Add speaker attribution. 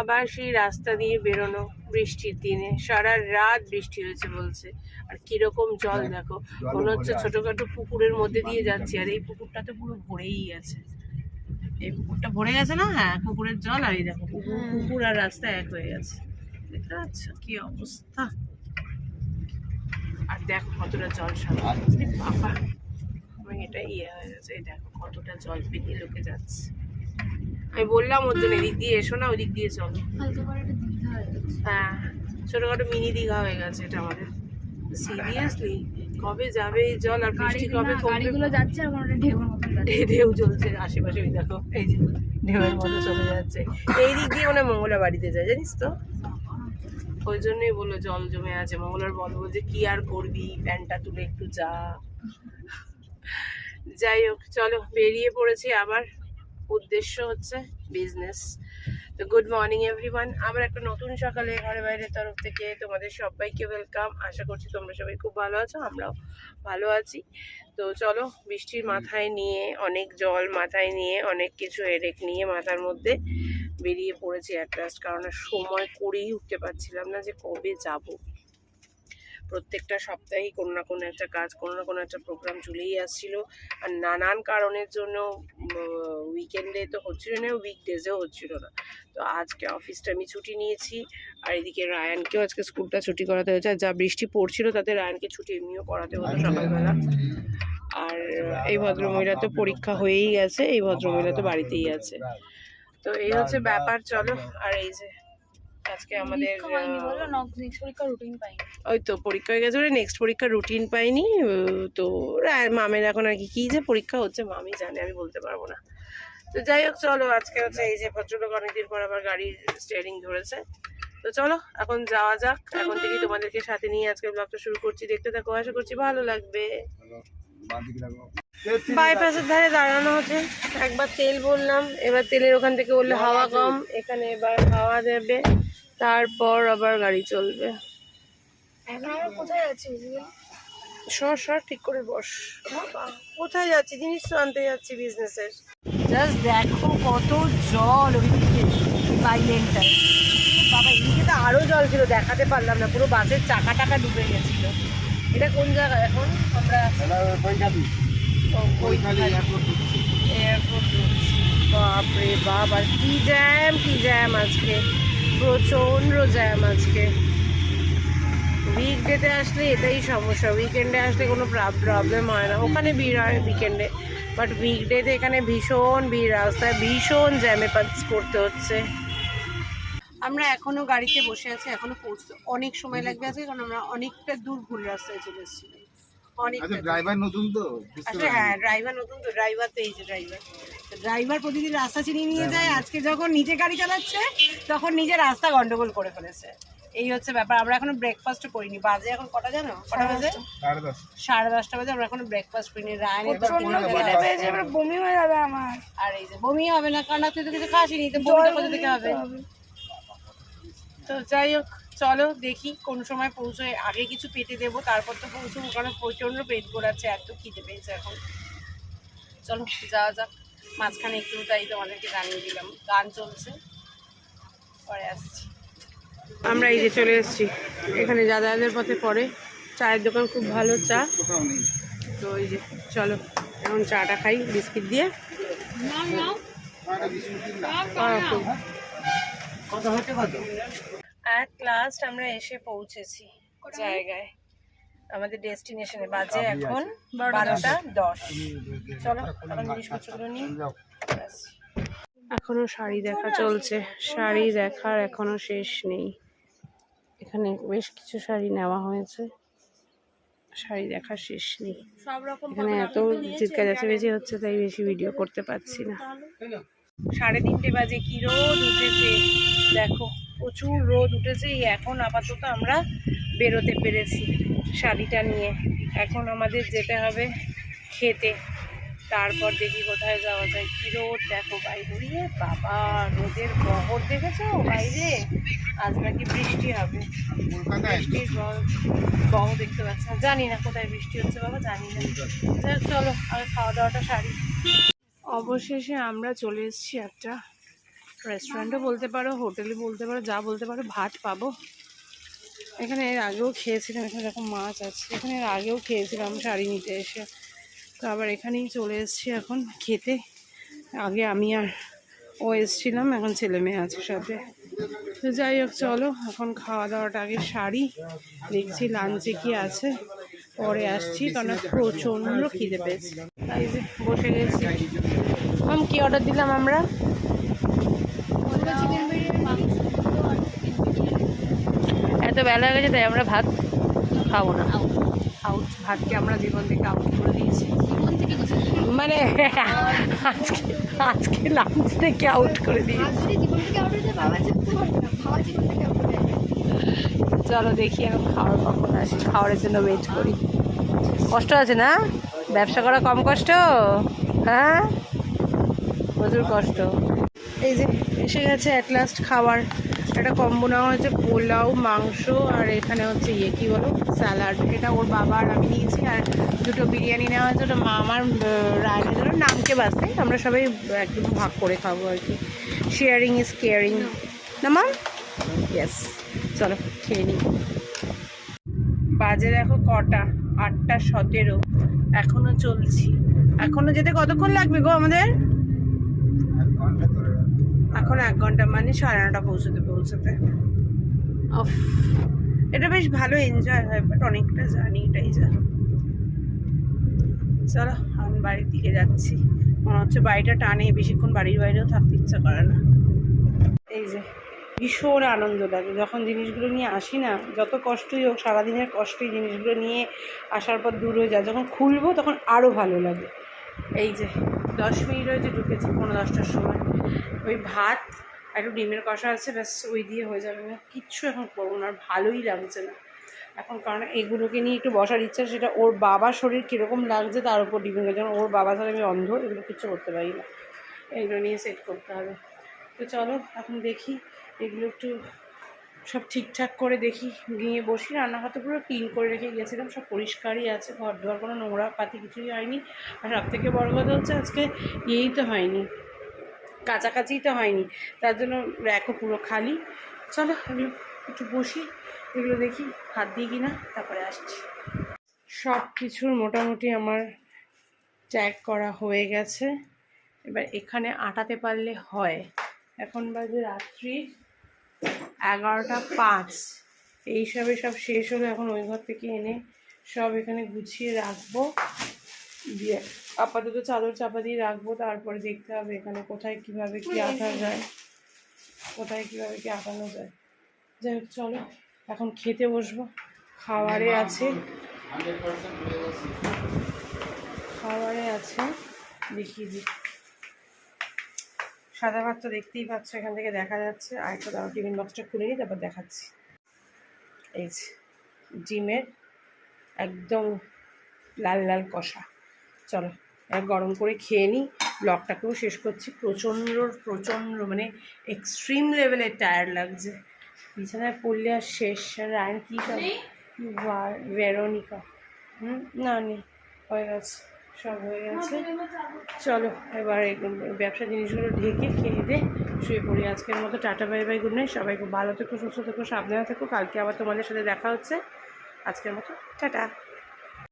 Speaker 1: আবার সেই রাস্তা দিয়ে বেরোনো বৃষ্টির দিনে। সারা রাত বৃষ্টি হয়েছে বলছে। আর কীরকম জল দেখো। মনে হচ্ছে ছোটখাটো পুকুরের মধ্যে দিয়ে যাচ্ছি। আর এই পুকুরটা তো পুরো ভরেই গেছে এই পুকুরটা ভরে গেছে না? হ্যাঁ পুকুরের জল আর এই দেখো পুকুর আর রাস্তা এক হয়ে গেছে। দেখতে পাচ্ছ কি অবস্থা? আর দেখো কতটা জল সামনে বাবা আমার এটা ইয়ে হয়ে গেছে। এই দেখো কতটা জল পেরিয়ে লোকে যাচ্ছে। আমি বললাম ওর জন্য এদিক দিয়ে এসো না ওদিক দিয়ে চলো।
Speaker 2: হয়ে
Speaker 1: ছোটখাটো মিনি দীঘা হয়ে গেছে এটা আমাদের। সিরিয়াসলি কবে যাবে এই জল আর বৃষ্টি কবে
Speaker 2: গাড়িগুলো যাচ্ছে আর ঢেউর মতন
Speaker 1: ঢেউ চলছে আশেপাশে ওই দেখো এই যে ঢেউয়ের মতো চলে যাচ্ছে। এই দিক দিয়ে মানে মঙ্গলা বাড়িতে যায় জানিস তো? ওই জন্যই বলল জল জমে আছে মঙ্গলার বলব যে কি আর করবি? প্যান্টটা তুলে একটু যা। যাই হোক চলো বেরিয়ে পড়েছি আবার। উদ্দেশ্য হচ্ছে বিজনেস তো গুড মর্নিং এভরিওয়ান আমার একটা নতুন সকালে ঘরে বাইরের তরফ থেকে তোমাদের সবাইকে ওয়েলকাম আশা করছি তোমরা সবাই খুব ভালো আছো আমরাও ভালো আছি। তো চলো বৃষ্টির মাথায় নিয়ে অনেক জল মাথায় নিয়ে অনেক কিছু হেডেক নিয়ে মাথার মধ্যে বেরিয়ে পড়েছি অ্যাট লাস্ট কারণ সময় করেই উঠতে পারছিলাম না যে কবে যাব। প্রত্যেকটা সপ্তাহেই কোনো না কোনো একটা কাজ কোনো না কোনো একটা প্রোগ্রাম চলেই আসছিল। আর নানান কারণের জন্য উইকেন্ডে তো হচ্ছিল না উইকডেজেও হচ্ছিল না। তো আজকে অফিসটা আমি ছুটি নিয়েছি আর এদিকে রায়ানকেও আজকে স্কুলটা ছুটি করাতে হয়েছে। আর যা বৃষ্টি পড়ছিল তাতে রায়ানকে ছুটি এমনিও করাতে হতো সকালবেলা। আর এই ভদ্রমহিলা তো পরীক্ষা হয়েই গেছে এই ভদ্রমহিলা তো বাড়িতেই আছে। তো এই হচ্ছে ব্যাপার চলো। আর এই যে আজকে আমাদের
Speaker 2: পরীক্ষা পরীক্ষা
Speaker 1: ওই তো পরীক্ষা হয়ে গেছে নেক্সট পরীক্ষার রুটিন পাইনি তো মামের এখন আর কি কী যে পরীক্ষা হচ্ছে মামি জানে আমি বলতে পারব না। তো যাই হোক চলো আজকে হচ্ছে এই যে ভদ্রলোক অনেকদিন পর আবার গাড়ির স্টিয়ারিং ধরেছে। তো চলো এখন যাওয়া যাক এখন থেকে তোমাদেরকে সাথে নিয়ে আজকে ব্লগটা শুরু করছি। দেখতে থাকো আশা করছি ভালো লাগবে। বাইপাসের ধারে দাঁড়ানো হচ্ছে। একবার তেল বললাম এবার তেলের ওখান থেকে বললে হাওয়া কম এখানে এবার হাওয়া দেবে তারপর আবার গাড়ি চলবে।
Speaker 2: এখন আমরা কোথায় যাচ্ছি
Speaker 1: সর সর ঠিক করে বস। বাবা, কোথায় যাচ্ছি? জিনিস তো আনতে যাচ্ছি বিজনেসের জাস্ট দেখো কত জল ওইদিকে বাবা এদিকে তো আরও জল ছিল দেখাতে পারলাম না পুরো বাসের চাকা টাকা ডুবে গেছিল। এটা কোন জায়গা এখন? আমরা বাপরে বাপ আর কি জ্যাম কি জ্যাম আজকে? প্রচণ্ড জ্যাম আজকে। উইকডেতে আসলে এটাই সমস্যা। উইকেন্ডে আসলে কোনো প্রবলেম হয় না। ওখানে ভিড় হয় উইকেন্ডে বাট উইকডেতে এখানে ভীষণ ভিড়। রাস্তায় ভীষণ জ্যামে পাস করতে হচ্ছে। আমরা এখনও গাড়িতে বসে আছি এখনও পৌঁছতে অনেক সময় লাগবে আজকে কারণ আমরা অনেকটা দূর ভুল রাস্তায় চলে এসেছিলাম। অনেকটা
Speaker 3: আচ্ছা ড্রাইভার নতুন তো?
Speaker 1: আসলে হ্যাঁ ড্রাইভার নতুন তো। ড্রাইভার তো এই যে ড্রাইভার ড্রাইভার প্রতিদিন রাস্তা চিনিয়ে নিয়ে যায়। আজকে যখন নিজে গাড়ি চালাচ্ছে তখন নিজে রাস্তা গন্ডগোল করে ফেলেছে। এই হচ্ছে ব্যাপার। আমরা এখনও ব্রেকফাস্টও করিনি। বাজে এখন কটা জানো? কটা বাজে?
Speaker 3: সাড়ে
Speaker 1: দশটা। বাজে। আমরা এখনও ব্রেকফাস্ট করিনি। রায়নের তো
Speaker 2: বমি হয়ে যাবে আমার।
Speaker 1: আর এই যে বমি হবে না কারণ তুই তো কিছু খাসিনি তো বমিটা কোথা থেকে হবে? তো যাই হোক চলো দেখি কোন সময় পৌঁছোয়। আগে কিছু পেটে দেবো তারপর তো পৌঁছবো। কারণ প্রচণ্ড পেট ঘোরাচ্ছে এত খিদে পেয়েছে এখন। চলো যাওয়া যাক। মাঝখানে একটু তাই তোমাদেরকে জানিয়ে দিলাম। গান চলছে। পরে আসছি। আমরা এই যে চলে এসেছি। এখানে যাতায়াতের পথে পরে চায়ের দোকান খুব ভালো চা। তো এই যে চলো এখন চাটা খাই বিস্কিট দিয়ে। অ্যাট লাস্ট আমরা এসে পৌঁছেছি জায়গায়। আমাদের ডেস্টিনেশনে বাজে এখন বারোটা দশ। চলো এখন জিনিসপত্রগুলো নিই। এখনও শাড়ি দেখা চলছে। শাড়ি দেখার এখনও শেষ নেই। এখানে বেশ কিছু শাড়ি নেওয়া হয়েছে। শাড়ি দেখার শেষ নেই। এখানে এত চিৎকার যাচাবেচি হচ্ছে তাই বেশি ভিডিও করতে পারছি না। সাড়ে তিনটে বাজে কি রোদ উঠেছে? দেখো প্রচুর রোদ উঠেছে এখন আপাতত আমরা বেরোতে পেরেছি শাড়িটা নিয়ে। এখন আমাদের যেতে হবে খেতে। তারপর দেখি কোথায় যাওয়া যায়। কি রোদ দেখো বাইরে বাবা রোদের বহর দেখেছ বাইরে? আজ নাকি বৃষ্টি হবে। বৃষ্টির বহ দেখতে পাচ্ছি জানি না কোথায় বৃষ্টি হচ্ছে বাবা জানি না। চলো আগে খাওয়া দাওয়াটা সারি। অবশেষে আমরা চলে এসেছি একটা রেস্টুরেন্টও বলতে পারো হোটেলে বলতে পারো, যা বলতে পারো, ভাত পাবো। এখানে এর আগেও খেয়েছিলাম, এখানে এরকম মাছ আছে। এখানে এর আগেও খেয়েছিলাম শাড়ি নিতে এসে। তো আবার এখানেই চলে এসেছি এখন খেতে। আগে আমি আর ও এসছিলাম, এখন ছেলে মেয়ে আছে সাথে। তো যাই হোক, চলো, এখন খাওয়া দাওয়াটা আগে শাড়ি দেখছি লাঞ্চে কি আছে। পরে আসছি কারণ প্রচণ্ড খিদে পেয়েছি। বসে গেছি। ম্যাম কি অর্ডার দিলাম আমরা? এত বেলা হয়ে গেছে তাই আমরা ভাত খাব না। আউট ভাতকে আমরা জীবন থেকে আউট করে দিয়েছি। মানে আজকে আজকে লাঞ্চ থেকে আউট করে দিয়েছি।
Speaker 2: জীবন থেকে আউট হয়েছে বাবা চিনতে পারবে না বাবা জীবন থেকে আউট হয়ে যাবে
Speaker 1: চলো দেখি এখন খাওয়ার কখন আসি। খাওয়ারের জন্য ওয়েট করি। কষ্ট আছে না? ব্যবসা করা কম কষ্ট? হ্যাঁ? প্রচুর কষ্ট। এই যে এসে গেছে অ্যাট লাস্ট খাবার। একটা কম্বো নেওয়া হয়েছে পোলাও, মাংস আর এখানে হচ্ছে ইয়ে কী বলো? স্যালাড এটা ওর বাবা আর আমি নিয়েছি আর দুটো বিরিয়ানি নেওয়া হয়েছে। ওটা মা আমার রায়নের নামকে বাঁচতে আমরা সবাই একদম ভাগ করে খাব আর কি। শেয়ারিং ইজ কেয়ারিং না, মা? ইয়েস চলো, খেয়ে নিই। বাজে দেখো কটা? আটটা সতেরো। এখনও চলছি। এখনও যেতে কতক্ষণ লাগবে গো আমাদের? এখন এক ঘণ্টা মানে সাড়ে নটা পৌঁছতে পৌঁছতে। অফ এটা বেশ ভালো এনজয় হয় বাট অনেকটা জানি এটাই যা। চলো, আমি বাড়ির দিকে যাচ্ছি। মনে হচ্ছে বাড়িটা টানে, বেশিক্ষণ বাড়ির বাইরেও থাকতে ইচ্ছা করে না। এই যে ভীষণ আনন্দ লাগে। যখন জিনিসগুলো নিয়ে আসি না, যত কষ্টই হোক, সারাদিনের কষ্টই জিনিসগুলো নিয়ে আসার পর দূর হয়ে যায়। যখন খুলবো, তখন আরও ভালো লাগে। এই যে, দশ মিনিট হয়েছে ঢুকেছি পনেরো দশটার সময়। ওই ভাত, একটু ডিমের কষা আছে, ব্যাস ওই দিয়ে হয়ে যাবে। কিচ্ছু এখন করব না, আর ভালোই লাগছে না। এখন কারণ এগুলোকে নিয়ে একটু বসার ইচ্ছা, সেটা ওর বাবার শরীর কীরকম লাগছে তার উপর ডিপেন্ড করে। যেমন ওর বাবা ছাড়া আমি অন্ধ, এগুলো কিচ্ছু করতে পারি না। এগুলো নিয়ে সেট করতে হবে। তো চলো, এখন দেখি এগুলো একটু সব ঠিকঠাক করে দেখি, গিয়ে বসি। রান্নাঘর তো পুরো ক্লিন করে রেখে গিয়েছিলাম, সব পরিষ্কারই আছে ঘর দুয়ার কোনো নোংরা পাতি কিছুই হয়নি। আর সব থেকে বড় কথা হচ্ছে আজকে ইয়েই তো হয়নি কাছাকাছিই তো হয়নি, তার জন্য র্যাকও পুরো খালি। চলো এগুলো একটু বসি, এগুলো দেখি হাত দিয়ে কিনা, তারপরে আসছি। সব কিছুর মোটামুটি আমার ট্যাগ করা হয়ে গেছে। এবার এখানে আটাতে পারলে হয়। এখন বাজে রাত্রি। এগারোটা পাঁচ। এইসবে সব শেষ হলো, এখন ওই ঘর থেকে এনে সব এখানে গুছিয়ে রাখব। দিয়ে আপাতত চাদর চাপা দিয়ে রাখব, তারপরে দেখতে হবে এখানে কোথায় কীভাবে কি আঁকা যায়। কোথায় কীভাবে কি আঁকানো যায়। যাই হোক, চলো, এখন খেতে বসবো। খাবারে আছে। খাবারে আছে, দেখিয়ে দিই। সাদা ভাত তো দেখতেই পাচ্ছ এখান থেকে দেখা যাচ্ছে। আর একটা দাঁড়া টিফিন বক্সটা খুলে নিই তারপর দেখাচ্ছি। এই যে ডিমের একদম লাল লাল কষা। চলো এবার গরম করে খেয়ে নিই। ব্লগটাকেও শেষ করছি। প্রচণ্ড প্রচণ্ড মানে এক্সট্রিম লেভেলের টায়ার লাগছে। বিছানায় পড়লে আর শেষ। রায়ন কী ওয়া- ভেরোনিকা। হুম না নেই। হয়ে গেছে। সব হয়ে গেছে। চলো, এবার ব্যবসা জিনিসগুলো ঢেকে খেয়ে দিয়ে শুয়ে পড়ি। আজকের মতো tata, bye bye good night সবাই খুব ভালো থেকো, সুস্থ থেকো, সাবধানে থেকো। কালকে আবার তোমাদের সাথে দেখা হচ্ছে। আজকের মতো, টাটা।